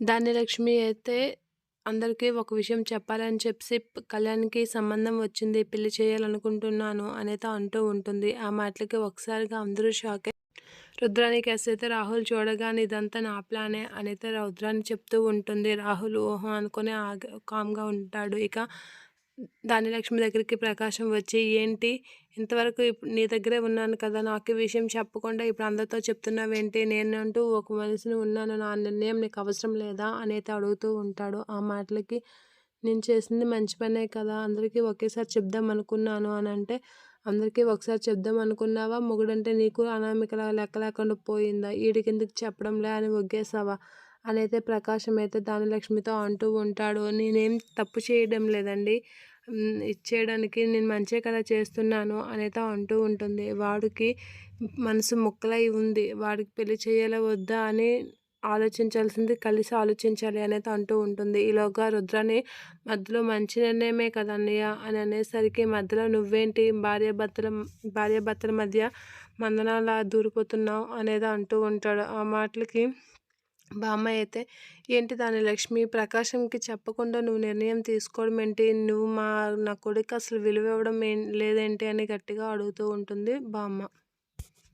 ధాన్యలక్ష్మి అయితే అందరికీ ఒక విషయం చెప్పాలని చెప్పి కళ్యాణ్కి సంబంధం వచ్చింది పెళ్ళి చేయాలనుకుంటున్నాను అనేది అంటూ ఉంటుంది. ఆ మాటలకి ఒకసారిగా అందరూ షాక్ రుద్రానికి అయితే రాహుల్ చూడగానే ఇదంతా నా ప్లానే అనైతే రుద్రాన్ని చెప్తూ ఉంటుంది. రాహుల్ ఓహో అనుకుని ఆగ కామ్గా ఉంటాడు. ఇక ధాన్యలక్ష్మి దగ్గరికి ప్రకాశం వచ్చి ఏంటి? ఇంతవరకు నీ దగ్గరే ఉన్నాను కదా నాకు ఈ విషయం చెప్పకుండా ఇప్పుడు అందరితో చెప్తున్నావేంటి? నేనంటూ ఒక మనిషిని ఉన్నాను నా నిర్ణయం నీకు అవసరం లేదా? అనేది అడుగుతూ ఉంటాడు. ఆ మాటలకి నేను చేసింది మంచి పనే కదా అందరికీ ఒకేసారి చెప్దాం అనుకున్నాను అని అంటే అందరికీ ఒకసారి చెప్దాం అనుకున్నావా? మొగుడంటే నీకు అనామికలా లెక్క లేకుండా పోయిందా? వీడికి ఎందుకు చెప్పడంలే అని ఒగ్గేసావా? అనైతే ప్రకాశం అయితే ధానలక్ష్మితో అంటూ ఉంటాడు. నేనేం తప్పు చేయడం లేదండి. ఇచ్చేయడానికి నేను మంచే కదా చేస్తున్నాను అనేది అంటూ ఉంటుంది. వాడికి మనసు ముక్కలై ఉంది. వాడికి పెళ్ళి చేయాలా వద్దా అని ఆలోచించాల్సింది కలిసి ఆలోచించాలి అనేది అంటూ ఉంటుంది. ఈలోగా రుద్రని మధ్యలో మంచి నిర్ణయమే కదా అన్నయ్య అని అనేసరికి మధ్యలో నువ్వేంటి భార్య భర్తల భార్య భర్తల మధ్య మందనాలా దూరిపోతున్నావు అనేది అంటూ ఉంటాడు. ఆ మాటలకి బామ్మ అయితే ఏంటి దాని లక్ష్మి? ప్రకాశంకి చెప్పకుండా నువ్వు నిర్ణయం తీసుకోవడం ఏంటి? నువ్వు మా నా కొడుకు అసలు విలువ ఇవ్వడం లేదేంటి? అని గట్టిగా అడుగుతూ ఉంటుంది బామ్మ.